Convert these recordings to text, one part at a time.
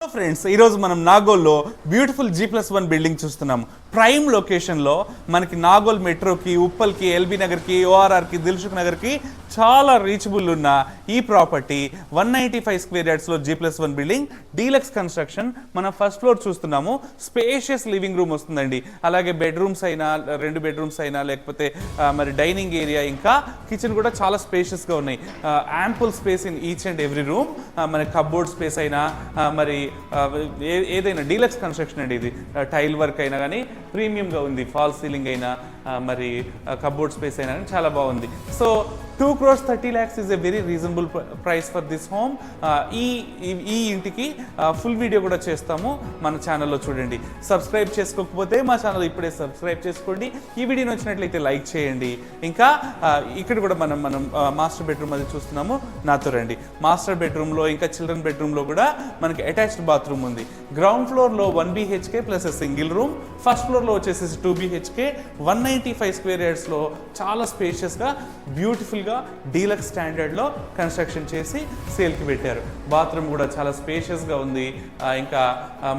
Hello friends ఈరోజు మనం నాగోల్లో beautiful G plus one building చూస్తున్నాం ప్రైమ్ లొకేషన్లో మనకి నాగోల్ మెట్రోకి ఉప్పల్కి ఎల్బీ నగర్కి ఓఆర్ఆర్కి దిల్సుఖ్ నగర్కి చాలా రీచబుల్ ఉన్న ఈ property one ninety five square యార్డ్స్లో G plus one building deluxe construction మనం ఫస్ట్ ఫ్లోర్ చూస్తున్నాము. స్పేషియస్ లివింగ్ రూమ్ వస్తుందండి. అలాగే బెడ్రూమ్స్ అయినా రెండు బెడ్రూమ్స్ అయినా లేకపోతే మరి డైనింగ్ ఏరియా ఇంకా కిచెన్ కూడా చాలా స్పేషియస్గా ఉన్నాయి. Ample space in each and every room మన కబ్బోర్డ్ స్పేస్ అయినా మరి ఏ- ఏదైనా డీలక్స్ కన్స్ట్రక్షన్ అండి ఇది. టైల్ వర్క్ అయినా కానీ ప్రీమియంగా ఉంది. ఫాల్ సీలింగ్ అయినా మరి కబోర్డ్ స్పేస్ అయినా కానీ చాలా బాగుంది. So two crores thirty lakhs is a very reasonable price for this home ఈ ఈ- ఇంటికి ఫుల్ వీడియో కూడా చేస్తాము మన ఛానల్లో చూడండి. సబ్స్క్రైబ్ చేసుకోకపోతే మా ఛానల్ ఇప్పుడే సబ్స్క్రైబ్ చేసుకోండి. ఈ వీడియో నచ్చినట్లయితే లైక్ చేయండి. ఇంకా ఇక్కడ కూడా మనం మనం మాస్టర్ బెడ్రూమ్ అది చూస్తున్నాము. నాతో రండి. మాస్టర్ బెడ్రూమ్లో ఇంకా చిల్డ్రన్ బెడ్రూమ్లో కూడా మనకి అటాచ్డ్ బాత్రూమ్ ఉంది. గ్రౌండ్ ఫ్లోర్లో one BHK plus single room first ఫ్లోర్లో వచ్చేసి two BHK one nine eighty five square యార్డ్స్లో చాలా స్పేషియస్గా బ్యూటిఫుల్గా డీలక్స్ స్టాండర్డ్లో కన్స్ట్రక్షన్ చేసి సేల్కి పెట్టారు. బాత్రూమ్ కూడా చాలా స్పేషియస్గా ఉంది. ఇంకా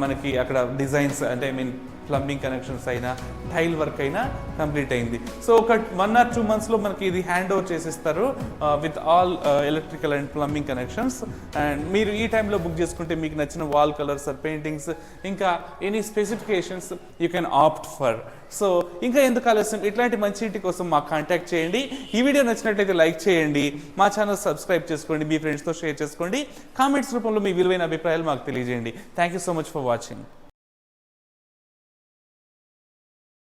మనకి అక్కడ డిజైన్స్ అంటే ఐ మీన్ ప్లంబింగ్ కనెక్షన్స్ అయినా టైల్ వర్క్ అయినా కంప్లీట్ అయింది. సో ఒక వన్ ఆర్ టూ మంత్స్లో మనకి ఇది హ్యాండ్ ఓవర్ చేసిస్తారు with all electrical and plumbing connections and మీరు ఈ టైంలో బుక్ చేసుకుంటే మీకు నచ్చిన వాల్ కలర్స్ ఆర్ పెయింటింగ్స్ ఇంకా any specifications you can opt for so ఇంకా ఎందుకు ఆలస్యం? ఇట్లాంటి మంచి ఇంటి కోసం మాకు కాంటాక్ట్ చేయండి. ఈ వీడియో నచ్చినట్లయితే లైక్ చేయండి. మా ఛానల్ సబ్స్క్రైబ్ చేసుకోండి. మీ ఫ్రెండ్స్తో షేర్ చేసుకోండి. కామెంట్స్ రూపంలో మీ విలువైన అభిప్రాయాలు మాకు తెలియజేయండి. Thank you so much for watching